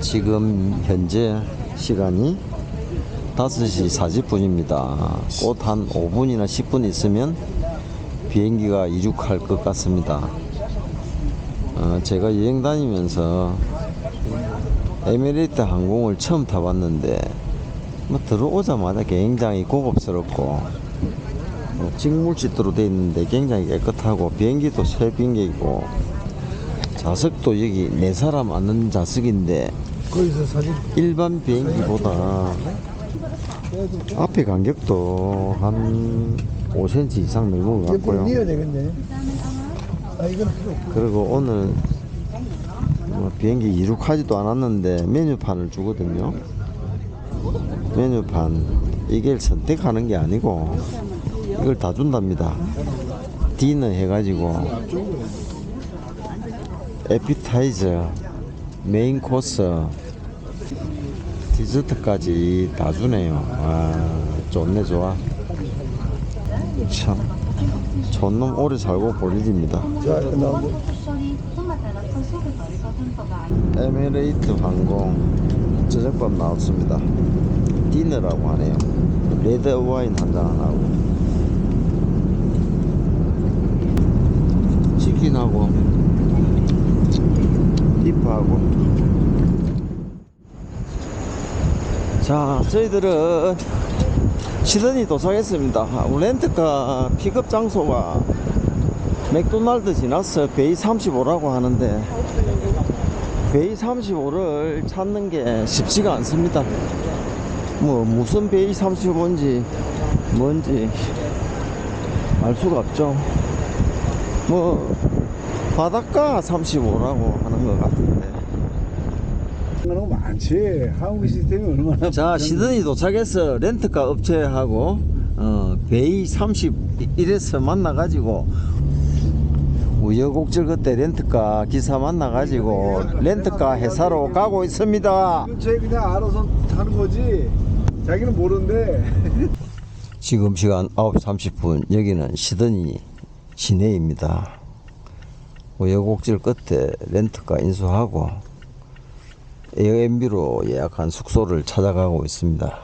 지금 현재 시간이 5시 40분입니다. 곧한 5분이나 10분 있으면 비행기가 이륙할 것 같습니다. 어, 제가 여행 다니면서 에미레이트 항공을 처음 타봤는데 뭐 들어오자마자 굉장히 고급스럽고 뭐 직물질도로 되어 있는데 굉장히 깨끗하고 비행기도 새 비행기고 좌석도 여기 네 사람 앉는 좌석인데 일반 비행기보다 앞에 간격도 한 5cm 이상 넓은 것 옆으로 같고요. 아. 그리고 오늘 뭐 비행기 이륙하지도 않았는데 메뉴판을 주거든요. 메뉴판 이게 선택하는 게 아니고 이걸 다 준답니다. 디너 해가지고 에피타이저, 메인 코스, 디저트까지 다 주네요. 아 좋네 좋아. 참 존놈 오래 살고 볼 일입니다. 에미레이트 항공 저녁밥 나왔습니다. 디너라고 하네요. 레드 와인 한 잔 하고 치킨하고 비프하고 자 저희들은 시드니 도착했습니다. 렌트카 픽업 장소가 맥도날드 지났어 베이 35라고 하는데 베이 35를 찾는 게 쉽지가 않습니다. 뭐 무슨 베이 35인지 뭔지 알 수가 없죠. 뭐 바닷가 35라고 하는 것 같은데. 너무 많지. 한국 시스템이 얼마나 자 시드니 도착해서 렌트카 업체하고 어, 베이 31에서 만나가지고 우여곡절 그때 렌트카 기사 만나가지고 렌트카 회사로 가고 있습니다. 쟤 그냥 알아서 하는 거지. 자기는 모르는데. 지금 시간 9시 30분 여기는 시드니 시내입니다. 우여곡절 끝에 렌트카 인수하고 에어앤비로 예약한 숙소를 찾아가고 있습니다.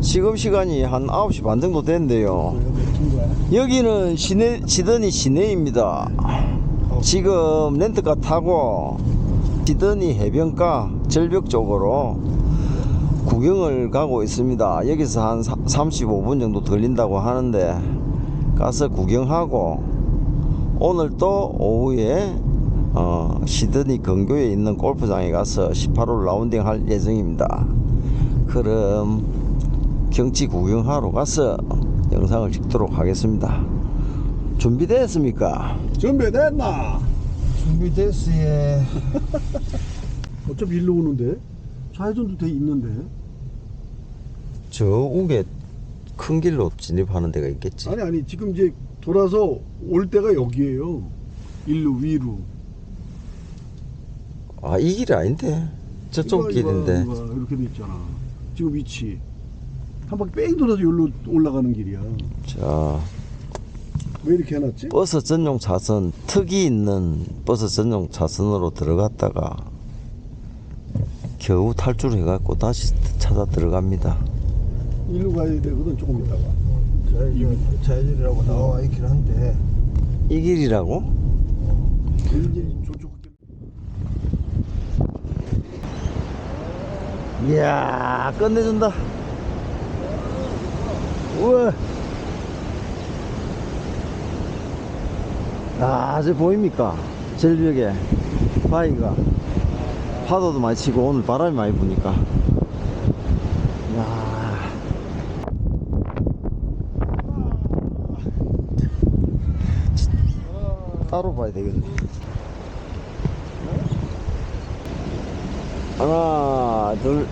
지금 시간이 한 9시 반 정도 됐는데요. 여기는 시내, 시드니 시내입니다. 지금 렌트카 타고 시드니 해변가 절벽 쪽으로 구경을 가고 있습니다. 여기서 한 35분 정도 걸린다고 하는데 가서 구경하고 오늘 또 오후에 어, 시드니 근교에 있는 골프장에 가서 18홀 라운딩 할 예정입니다. 그럼 경치 구경하러 가서 영상을 찍도록 하겠습니다. 준비되었습니까? 준비됐나? 준비됐어 예. 어차피 일로 오는데. 좌회전도 돼 있는데. 저 우게 큰 길로 진입하는 데가 있겠지. 아니 아니 지금 이제 돌아서 올 때가 여기에요. 일로 위로. 아 이 길이 아닌데 저쪽 이거, 이거, 길인데. 이거 이렇게 돼 있잖아. 지금 위치. 한 바퀴 뺑 돌아서 여기로 올라가는 길이야. 자 왜 이렇게 해놨지? 버스 전용 차선 특이 있는 버스 전용 차선으로 들어갔다가 겨우 탈출해갖고 다시 찾아 들어갑니다. 일로 가야 되거든 조금 있다가. 자연이라고 나와 있긴 한데 이 길이라고? 이제 저쪽 이야 끝내준다. 우와. 아, 저 보입니까? 절벽에 바위가 파도도 많이 치고 오늘 바람이 많이 부니까. 야. 따로 봐야 되겠네. 하나, 둘.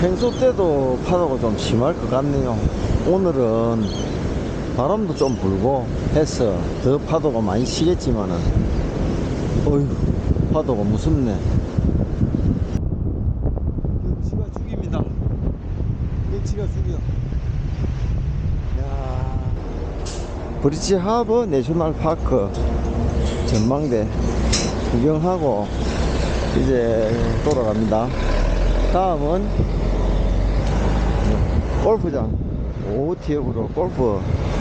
평소 때도 파도가 좀 심할 것 같네요. 오늘은 바람도 좀 불고 해서 더 파도가 많이 치겠지만은, 어휴, 파도가 무섭네. 경치가 죽입니다. 경치가 죽여. 야. 브릿지 하버 내셔널 파크 전망대 구경하고 이제 돌아갑니다. 다음은 골프장 오티업으로 골프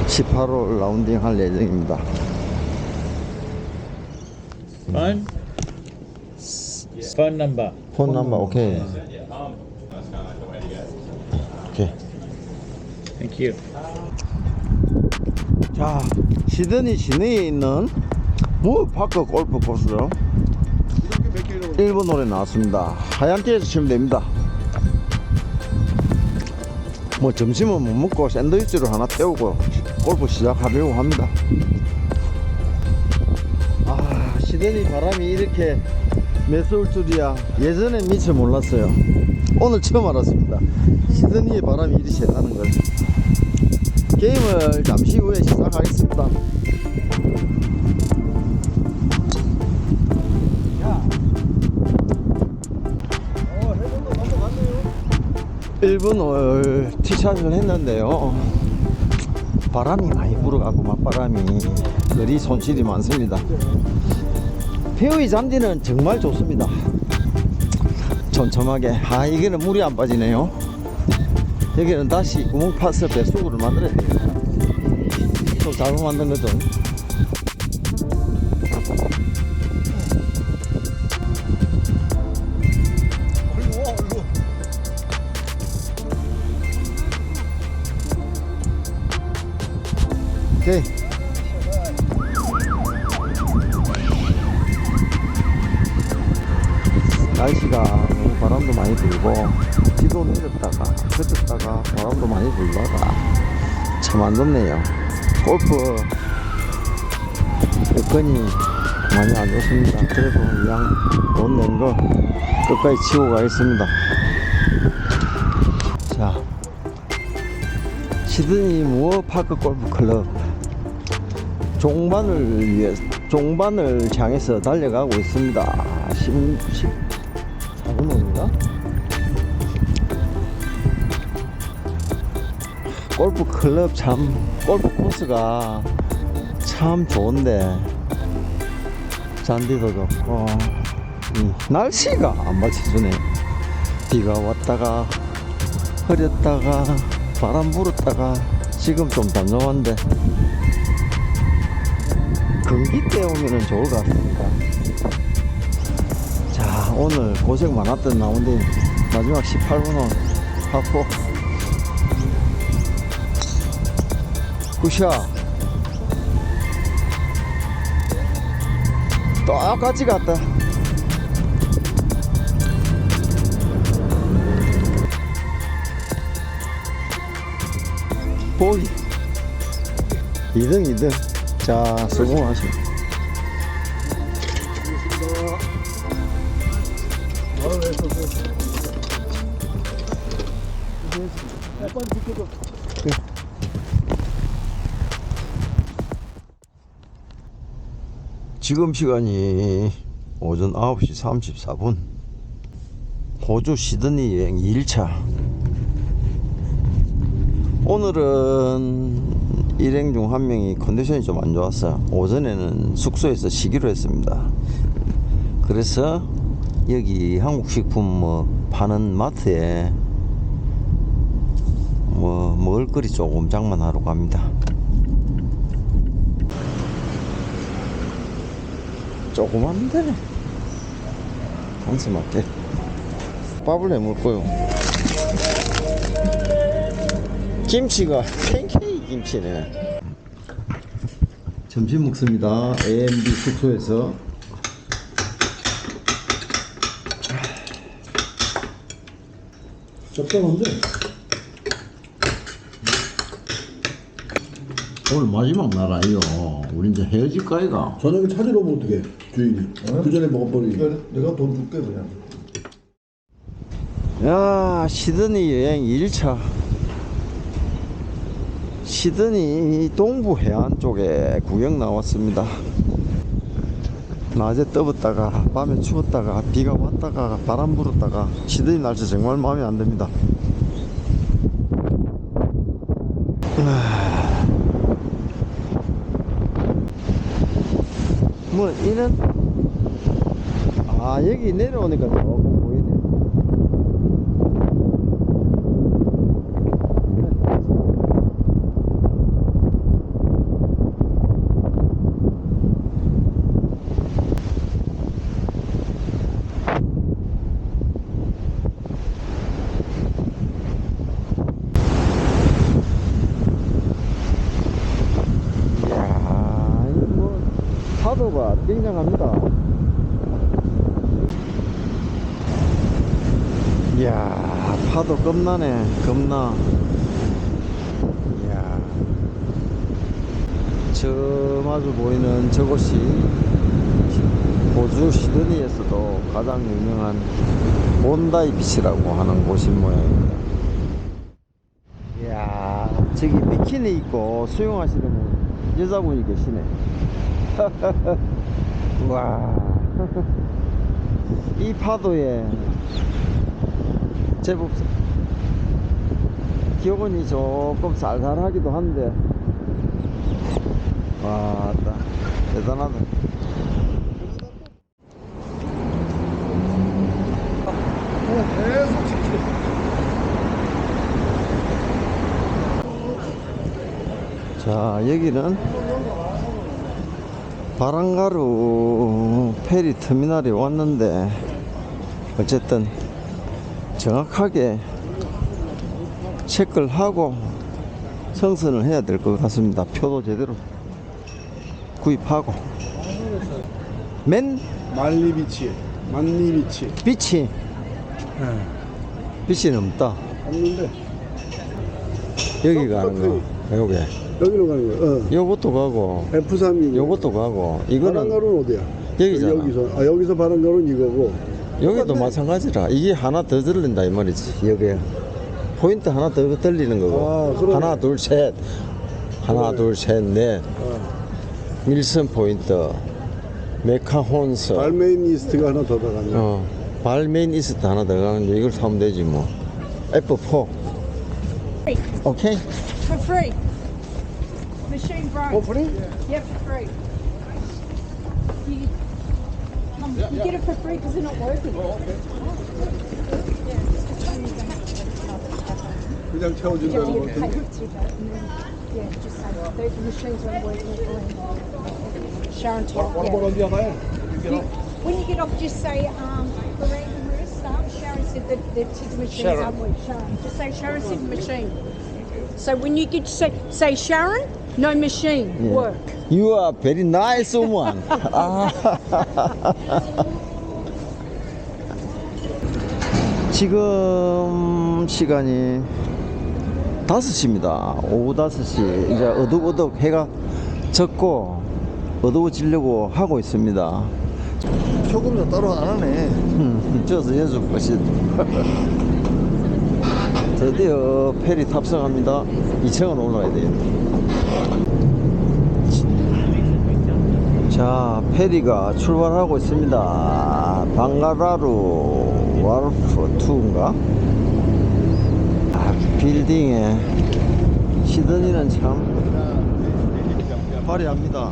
18홀 라운딩 할 예정입니다. Phone? Phone number. 폰 넘버 오케이. 오케이. Thank you. 자, 시드니 시내에 있는 무 파크 골프 코스로 1번 홀에 나왔습니다. 하얀 띠에서 치면 됩니다. 뭐 점심은 못 먹고 샌드위치를 하나 때우고 골프 시작하려고 합니다. 아, 시드니 바람이 이렇게 매서울 줄이야. 예전엔 미처 몰랐어요. 오늘 처음 알았습니다. 시드니의 바람이 이리 세다는 걸. 게임을 잠시 후에 시작하겠습니다. 일분을 티샷을 했는데요. 바람이 많이 불어가고 맞바람이 그리 손실이 많습니다. 페어의 잔디는 정말 좋습니다. 촘촘하게. 아, 이게는 물이 안 빠지네요. 여기는 다시 구멍 파서 배수구를 만들어야 됩니다. 또 잘못 만든 거죠. 참 안 덥네요. 골프 여건이 많이 안 좋습니다. 그래도 그냥 돈낸거 끝까지 치고 가겠습니다. 자, 시드니 무어 파크 골프 클럽 종반을 위해 종반을 향해서 달려가고 있습니다. 10, 14 골프 클럽 참 골프 코스가 참 좋은데 잔디도 좋고 이 날씨가 안 맞춰주네. 비가 왔다가 흐렸다가 바람 불었다가 지금 좀 단정한데 건기 때 오면은 좋을 것 같습니다. 자 오늘 고생 많았던 라운딩 마지막 18분은 하고 굿샷. 똑같이 갔다. 보기 2등 2등. 자 수고하십니다 지금 시간이 오전 9시 34분. 호주 시드니 여행 2일차. 오늘은 일행 중 한 명이 컨디션이 좀 안 좋았어요. 오전에는 숙소에서 쉬기로 했습니다. 그래서 여기 한국식품 뭐 파는 마트에 뭐 먹을거리 조금 장만하러 갑니다 조그만데? 한스맞게. 밥을 해 먹고요. 김치가 팬케이크 김치네. 점심 먹습니다. A&B 숙소에서. 적당한데? 오늘 마지막 날 아니요. 우리 이제 헤어질까 이가 저녁에 찾으러 오면 어떡해 주인이 그 전에 먹어버리니 그래, 내가 돈 줄게 그냥. 야 시드니 여행 2일차. 시드니 동부 해안 쪽에 구경 나왔습니다. 낮에 떠봤다가 밤에 추웠다가 비가 왔다가 바람 불었다가 시드니 날씨 정말 마음에 안 듭니다 뭐 이런 아 여기 내려오니까 조금 보이네 이야 이뭐 파도가 굉장합니다 이야 파도 겁나네 겁나. 이야. 저 마주 보이는 저곳이 호주 시드니에서도 가장 유명한 몬다이 비치라고 하는 곳인 모양입니다. 이야 저기 비키니 입고 수영하시는 분 여자분이 계시네. 와. 이 파도에 제법 기온이 조금 쌀쌀하기도 한데 와 나, 대단하다. 자 여기는 바랑가루 페리 터미널에 왔는데 어쨌든 정확하게 체크를 하고 성선을 해야 될 것 같습니다 표도 제대로 구입하고 맨 말리비치, 만리비치. 빛이 빛이 없다 없는데 여기 가는 거 요게 여기로 가는 거야. 어. 요것도 가고 F3이고. 요것도 가고 이거는 바람가루는 어디야? 여기잖아. 여기서 아 여기서 바람가루는 이거고. 여기도 똑같네. 마찬가지라 이게 하나 더 들린다 이 말이지 여기에 포인트 하나 더 들리는 거고 아, 그러네. 하나 둘 셋 하나 그러네. 둘 셋 넷 어. 밀선 포인트 메카혼스 발메인 이스트가 하나 더 들어가네. 어, 발메인 이스트 하나 더 가는데 이걸 사면 되지 뭐 F4 오케이 For free. Machine broke. 어, 프리? Yeah, for free. Yeah, you yeah. get it for free because they're not working. Oh, okay. We don't tell you very much. Yeah, just say those machines aren't working. Sharon Top. What, what yeah. about on the other end? You, when you get off, just say, um, Lorraine and Maria Sharon said that the ticket machines Sharon. aren't working. Sharon. Just say, Sharon said the machine. So when you get to say, say Sharon, no machine, work. You are very nice woman 아. 지금 시간이 5시입니다. 오후 5시. 이제 어둑어둑 해가 졌고 어두워지려고 하고 있습니다. 소금도 따로 안 하네. 저서 연습 것이 드디어 페리 탑승합니다. 2층은 올라가야 돼요. 자, 페리가 출발하고 있습니다. 방가라루 와르프 2인가? 아, 빌딩에 시드니는 참 화려합니다.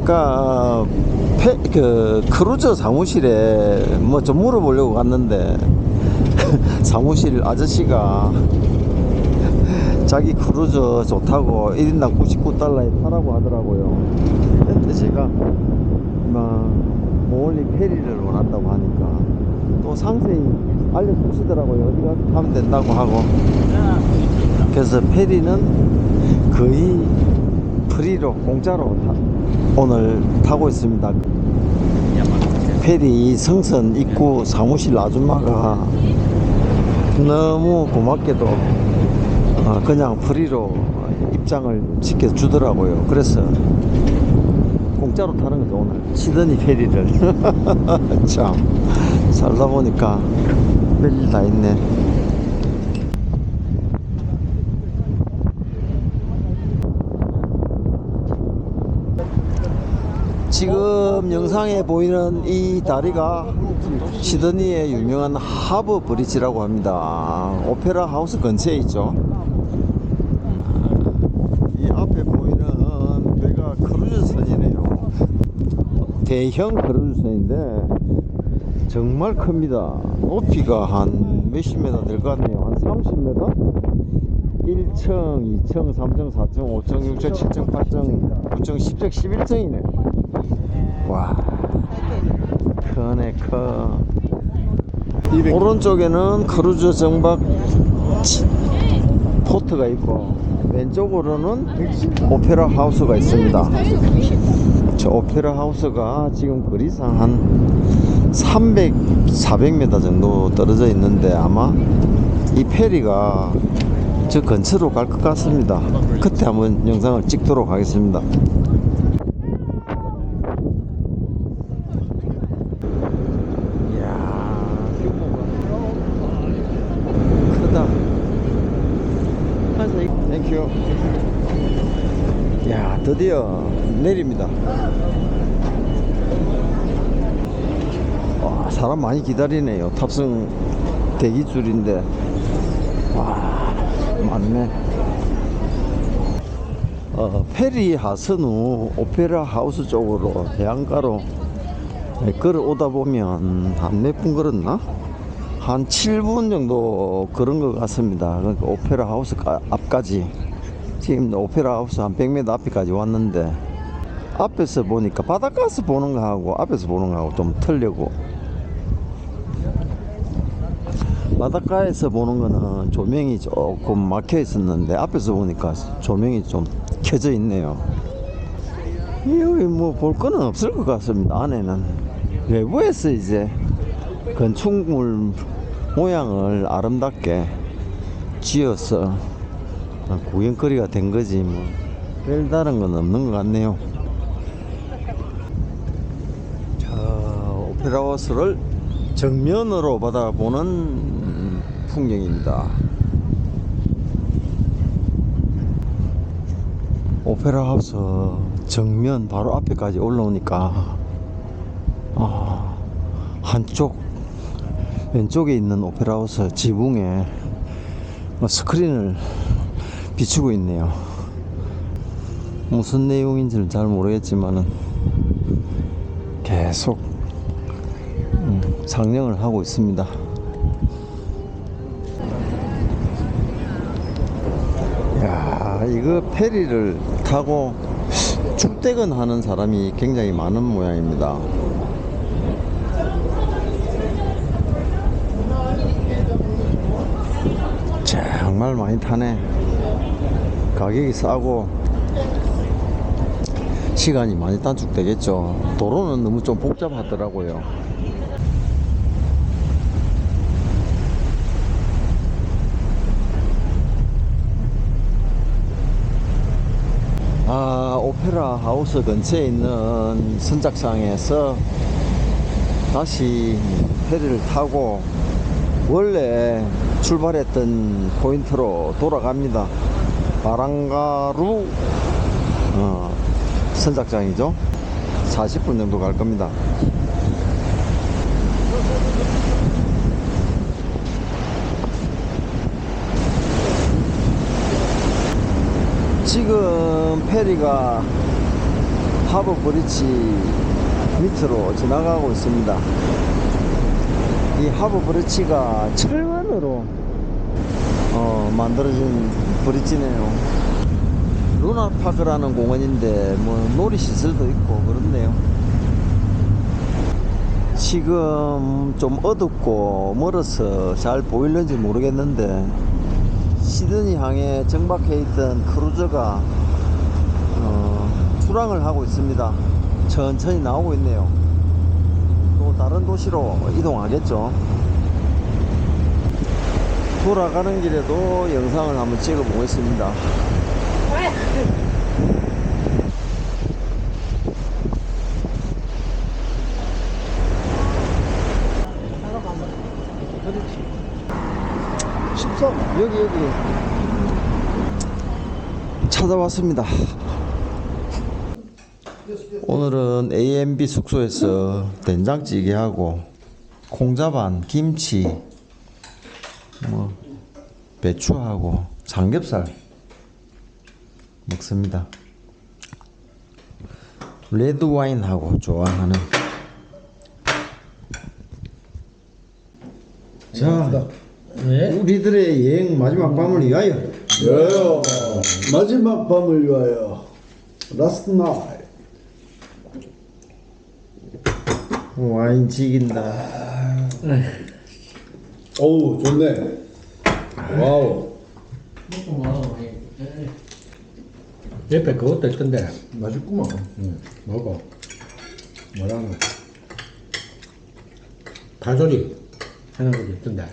아까 페, 그 크루저 사무실에 뭐 좀 물어보려고 갔는데 사무실 아저씨가 자기 크루저 좋다고 1인당 99달러에 타라고 하더라고요. 근데 제가 막 모올리 페리를 원한다고 하니까 또 상세히 알려주시더라고요. 어디 가서 타면 된다고 하고. 그래서 페리는 거의 프리로 공짜로 타- 오늘 타고 있습니다. 페리 성선 입구 사무실 아줌마가 너무 고맙게도 어, 그냥 프리로 입장을 시켜주더라고요. 그래서 공짜로 타는 거죠 오늘 시드니 페리를 참 살다 보니까 별일 다 있네. 지금 영상에 보이는 이 다리가 시드니의 유명한 하버 브리지라고 합니다. 오페라 하우스 근처에 있죠. 이 앞에 보이는 배가 크루즈선이네요. 대형 크루즈선인데 정말 큽니다. 높이가 한 몇십 메다 될것 같네요. 한 30m? 1층, 2층, 3층, 4층, 5층, 6층, 7층, 8층, 9층, 10층, 11층이네. 와, 크네, 커. 200. 오른쪽에는 크루즈 정박 치- 포트가 있고, 왼쪽으로는 오페라 하우스가 있습니다. 저 오페라 하우스가 지금 거리상 한 300, 400m 정도 떨어져 있는데 아마 이 페리가 저 근처로 갈 것 같습니다. 그때 한번 영상을 찍도록 하겠습니다. 이야, 규모가 크다. 땡큐. 야, 드디어 내립니다. 와, 사람 많이 기다리네요. 탑승 대기줄인데. 와, 많네. 어, 페리 하선 후 오페라 하우스 쪽으로 해안가로 걸어오다 보면 한 몇 분 걸었나? 한 7분 정도 그런 것 같습니다. 그러니까 오페라 하우스 가- 앞까지 지금 오페라 하우스 한 100m 앞에까지 왔는데 앞에서 보니까 바닷가에서 보는 거하고 앞에서 보는 거하고 좀 틀리고 바닷가에서 보는 거는 조명이 조금 막혀 있었는데 앞에서 보니까 조명이 좀 켜져 있네요. 여기 뭐 볼 거는 없을 것 같습니다. 안에는 외부에서 이제 건축물 모양을 아름답게 지어서 구경거리가 된 거지 뭐 별다른 건 없는 것 같네요. 자 오페라 하우스를 정면으로 바라보는 풍경입니다. 오페라 하우스 정면 바로 앞에까지 올라오니까 아, 한쪽 왼쪽에 있는 오페라 하우스 지붕에 뭐 스크린을 비추고 있네요. 무슨 내용인지는 잘 모르겠지만은 계속 음, 상영을 하고 있습니다. 야, 이거 페리를 타고 출퇴근 하는 사람이 굉장히 많은 모양입니다. 정말 많이 타네. 가격이 싸고 시간이 많이 단축되겠죠. 도로는 너무 좀 복잡하더라고요. 아, 오페라 하우스 근처에 있는 선착장에서 다시 페리를 타고 원래 출발했던 포인트로 돌아갑니다. 바랑가루 어, 선착장이죠. 40분 정도 갈 겁니다. 지금 페리가 하버 브리지 밑으로 지나가고 있습니다. 이 하버 브리지가 철근으로 어, 만들어진 브리지네요. 루나파크라는 공원인데 뭐 놀이 시설도 있고 그렇네요. 지금 좀 어둡고 멀어서 잘 보일는지 모르겠는데 시드니 항에 정박해 있던 크루저가 어, 출항을 하고 있습니다. 천천히 나오고 있네요. 또 다른 도시로 이동하겠죠. 돌아가는 길에도 영상을 한번 찍어 보겠습니다. 여기 여기 찾아왔습니다. 오늘은 A&B 숙소에서 된장찌개하고 콩자반, 김치, 뭐 배추하고 삼겹살 먹습니다. 레드 와인하고 좋아하는. 자, 우리들의 여행 마지막 밤을 위하여 예. 마지막 밤을 위하여. 라스트 나이. 와인 지긴다. 어우 좋네. 와우. 옆에 그것도 있던데 맛있구만. 응, 먹어 뭐라노 파조리 하는 것도 있던데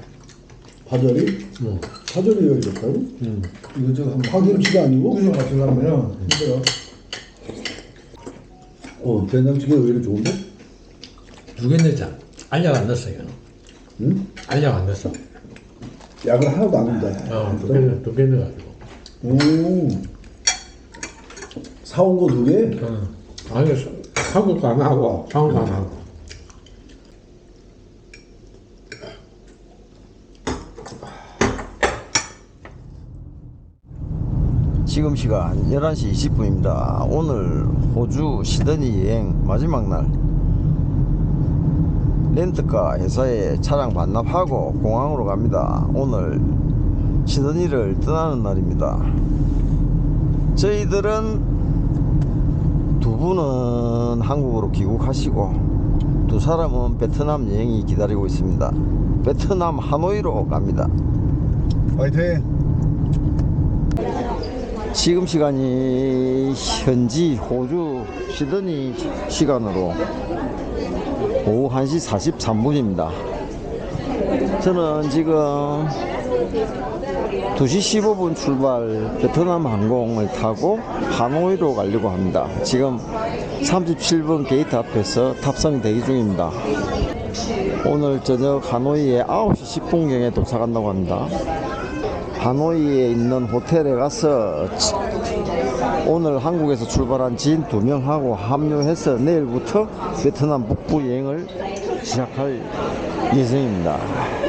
파절이? 응. 파절이 여기 있다고? 응. 이거 저 한번 파김치가 아니고? 구성 맞추려면은 힘들어. 어 된장찌개가 왜 이렇게 좋은데? 두 개 넣자 알약 안 넣었어요 응? 알약 안 넣었어 약을 하나도 안 넣는다. 어, 두개 넣- 두개 넣어가지고 오. 사온 거 두 개? 응. 아니 한국도 안 하고 한국도 안 하고 지금 시간 11시 20분입니다. 오늘 호주 시드니 여행 마지막 날. 렌트카 회사에 차량 반납하고 공항으로 갑니다. 오늘 시드니를 떠나는 날입니다. 저희들은 두 분은 한국으로 귀국하시고 두 사람은 베트남 여행이 기다리고 있습니다. 베트남 하노이로 갑니다. 화이팅. 지금 시간이 현지 호주 시드니 시간으로 오후 1시 43분입니다. 저는 지금 2시 15분 출발 베트남 항공을 타고 하노이로 가려고 합니다. 지금 37번 게이트 앞에서 탑승 대기 중입니다. 오늘 저녁 하노이에 9시 10분경에 도착한다고 합니다. 하노이에 있는 호텔에 가서 치- 오늘 한국에서 출발한 지인 두 명하고 합류해서 내일부터 베트남 북부 여행을 시작할 예정입니다.